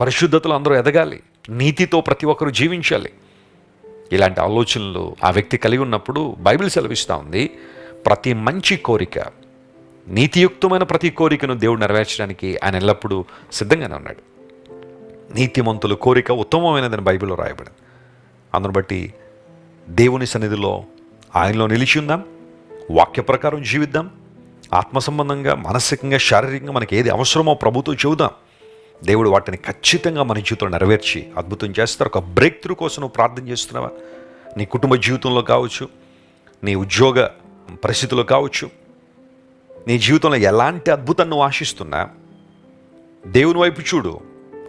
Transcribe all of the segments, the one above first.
పరిశుద్ధతలు అందరూ ఎదగాలి. నీతితో ప్రతి ఒక్కరూ జీవించాలి. ఇలాంటి ఆలోచనలు ఆ వ్యక్తి కలిగి ఉన్నప్పుడు బైబిల్ సెలవిస్తూ ఉంది. ప్రతి మంచి కోరిక నీతియుక్తమైన ప్రతి కోరికను దేవుడు నెరవేర్చడానికి ఆయన ఎల్లప్పుడూ సిద్ధంగానే ఉన్నాడు. నీతిమంతుల కోరిక ఉత్తమమైనదని బైబిల్లో రాయబడింది. అందును బట్టి దేవుని సన్నిధిలో ఆయనలో నిలిచి ఉందాం. వాక్య ప్రకారం జీవిద్దాం. ఆత్మ సంబంధంగా మానసికంగా శారీరకంగా మనకి ఏది అవసరమో ప్రభుతో చెబుదాం. దేవుడు వాటిని ఖచ్చితంగా మన జీవితంలో నెరవేర్చి అద్భుతం చేస్తారు. ఒక బ్రేక్ త్రూ కోసం నువ్వు ప్రార్థన చేస్తున్నావా? నీ కుటుంబ జీవితంలో కావచ్చు నీ ఉద్యోగ పరిస్థితుల్లో కావచ్చు నీ జీవితంలో ఎలాంటి అద్భుతాన్ని నువ్వు ఆశిస్తున్నా దేవుని వైపు చూడు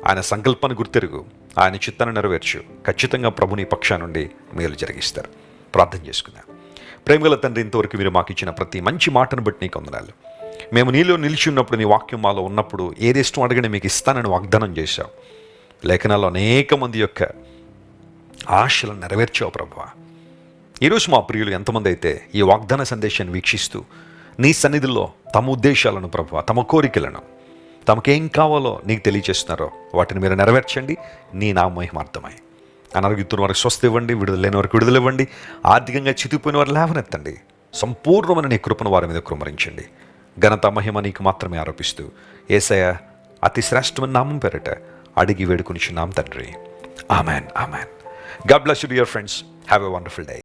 ఆయన సంకల్పాన్ని గుర్తెరుగు ఆయన చిత్తాన్ని నెరవేర్చు. ఖచ్చితంగా ప్రభు నీ పక్షా నుండి మేలు జరిగిస్తారు. ప్రార్థన చేసుకుందాం. ప్రేమగల తండ్రి ఇంతవరకు మీరు మాకు ఇచ్చిన ప్రతి మంచి మాటను బట్టి నీకు వందనాలు. మేము నీలో నిలిచి ఉన్నప్పుడు నీ వాక్యం మాలో ఉన్నప్పుడు ఏది ఇష్టం అడగని మీకు ఇస్తానని వాగ్దానం చేశావు లేఖనాల్లో అనేక మంది యొక్క ఆశలను నెరవేర్చావు ప్రభువా. ఈరోజు మా ప్రియులు ఎంతమంది అయితే ఈ వాగ్దాన సందేశాన్ని వీక్షిస్తూ నీ సన్నిధిలో తమ ఉద్దేశాలను ప్రభు తమ కోరికలను తమకేం కావాలో నీకు తెలియజేస్తున్నారో వాటిని మీరు నెరవేర్చండి. నీ నా మహిమార్థమై అనారోగ్యతున్న వారికి స్వస్థ ఇవ్వండి విడుదల లేని వారికి విడుదల ఇవ్వండి ఆర్థికంగా చితికిపోయిన వారు లేవనెత్తండి. సంపూర్ణమైన నీ కృపను వారి మీద కుమరించండి ఘనత మహిమ నీకు మాత్రమే ఆరోపిస్తూ ఏసయ అతి శ్రేష్టమైన నామం పేరట అడిగి వేడుకొని నాం తండ్రి. Amen amen. God bless friends have a wonderful day